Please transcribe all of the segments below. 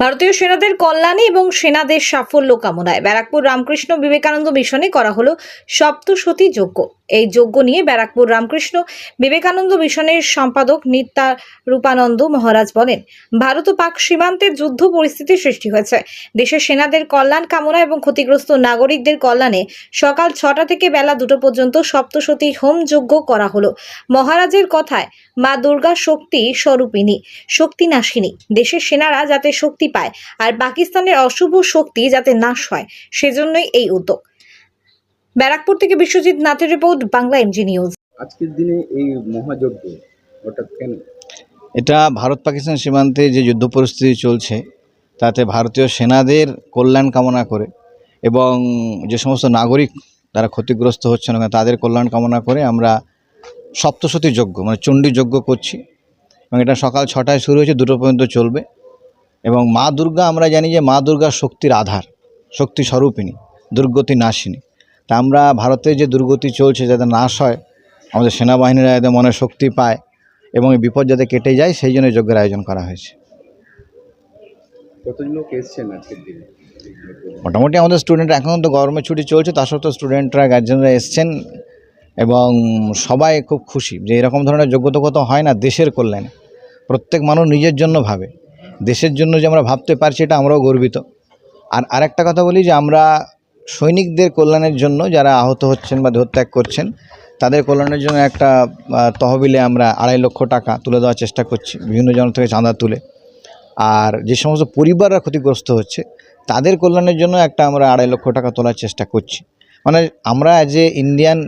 ভারতীয় সেনাদের কল্যাণে এবং সেনাদের সাফল্য কামনায় ব্যারাকপুর রামকৃষ্ণ বিবেকানন্দ মিশনে করা হলো সপ্তসতী যজ্ঞ। এই যজ্ঞ নিয়ে ব্যারাকপুর রামকৃষ্ণ বিবেকানন্দ মিশনের সম্পাদক নিত্যা রূপানন্দ মহারাজ বলেন, ভারত ও পাক সীমান্তের যুদ্ধ পরিস্থিতি সৃষ্টি হয়েছে। দেশের সেনাদের কল্যাণ কামনা এবং ক্ষতিগ্রস্ত নাগরিকদের কল্যাণে সকাল ছটা থেকে বেলা দুটো পর্যন্ত সপ্তশতী হোম যজ্ঞ করা হলো। মহারাজের কথায়, মা দুর্গা শক্তি স্বরূপিনী শক্তি নাশিনী। দেশের সেনারা যাতে শক্তি পায় আর পাকিস্তানের অশুভ শক্তি যাতে নাশ হয়, সেজন্যই এই উদ্যোগ। ব্যারাকপুর থেকে বিশ্বজিৎ নাথের রিপোর্ট বাংলা এমজি নিউজ। আজকের দিনে এই মহাযজ্ঞ হঠাৎ কেন? এটা ভারত পাকিস্তান সীমান্তে যে যুদ্ধ পরিস্থিতি চলছে তাতে ভারতীয় সেনাদের কল্যাণ কামনা করে এবং যে সমস্ত নাগরিক তারা ক্ষতিগ্রস্ত হচ্ছেন ওখানে তাদের কল্যাণ কামনা করে আমরা সপ্তশতী যজ্ঞ মানে চণ্ডী যজ্ঞ করছি। এবং এটা সকাল ছটায় শুরু হয়েছে দুটো পর্যন্ত চলবে। এবং মা দুর্গা আমরা জানি যে মা দুর্গা শক্তির আধার শক্তি স্বরূপিনী দুর্গতি নাশিনী। তা আমরা ভারতে যে দুর্গতি চলছে যাতে নাশ হয় আমাদের সেনাবাহিনীরা যাতে মনে শক্তি পায় এবং এই বিপদ যাতে কেটে যায় সেই জন্য যজ্ঞের আয়োজন করা হয়েছে। মোটামুটি আমাদের স্টুডেন্ট এখন তো গরমের ছুটি চলছে তার সত্ত্বেও স্টুডেন্টরা গার্জেনরা এসছেন এবং সবাই খুব খুশি যে এরকম ধরনের যোগ্যতা কত হয় না দেশের কল্যাণে। প্রত্যেক মানুষ নিজের জন্য ভাবে। দেশের জন্য যে আমরা ভাবতে পারছি এটা আমরাও গর্বিত। আর আরেকটা কথা বলি যে আমরা সৈনিকদের কল্যাণের জন্য যারা আহত হচ্ছেন বা দেহত্যাগ করছেন, তাদের কল্যাণের জন্য একটা তহবিলে আমরা আড়াই লক্ষ টাকা তুলে দেওয়ার চেষ্টা করছি, বিভিন্ন জন থেকে চাঁদা তুলে। আর যে সমস্ত পরিবাররা ক্ষতিগ্রস্ত হচ্ছে, তাদের কল্যাণের জন্য একটা আমরা আড়াই লক্ষ টাকা তোলার চেষ্টা করছি। মানে আমরা এ ইন্ডিয়ান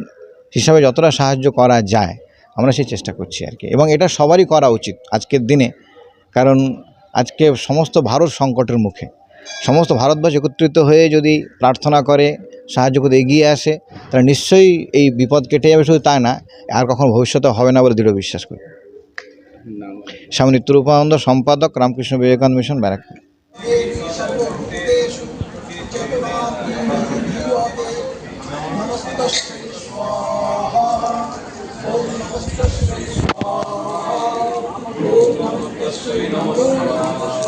হিসাবে যতটা সাহায্য করা যায়, আমরা সেই চেষ্টা করছি আর কি। এবং এটা সবারই করা উচিত আজকের দিনে, কারণ আজকে সমস্ত ভারত সংকটের মুখে। সমস্ত ভারতবাসী একত্রিত হয়ে যদি প্রার্থনা করে, সাহায্য করতে এগিয়ে আসে, তাহলে নিশ্চয়ই এই বিপদ কেটে যাবে। শুধু তাই না, আর কখনো ভবিষ্যতে হবে না বলে দৃঢ় বিশ্বাস করি। স্বামী নিত্যরূপানন্দ, সম্পাদক রামকৃষ্ণ বিবেকানন্দ মিশন, ব্যারাকপুর। নমস্কার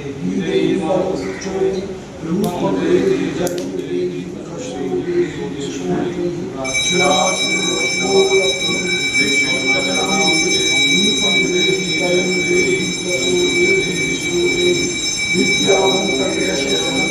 আগে তো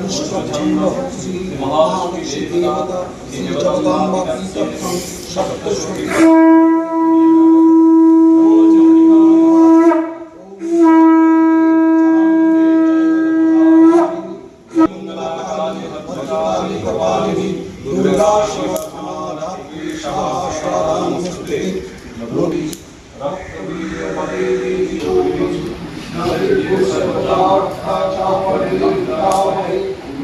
কৃষ্ণচন্দ্র শ্রী মহালক্ষ্মী দেবতা শ্রী জগদাম্বা পীতক্ষং الحرام مخطئ مبروكي رحبي وغيري جوبي نغيب سبتار بن عشر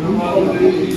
من قلبي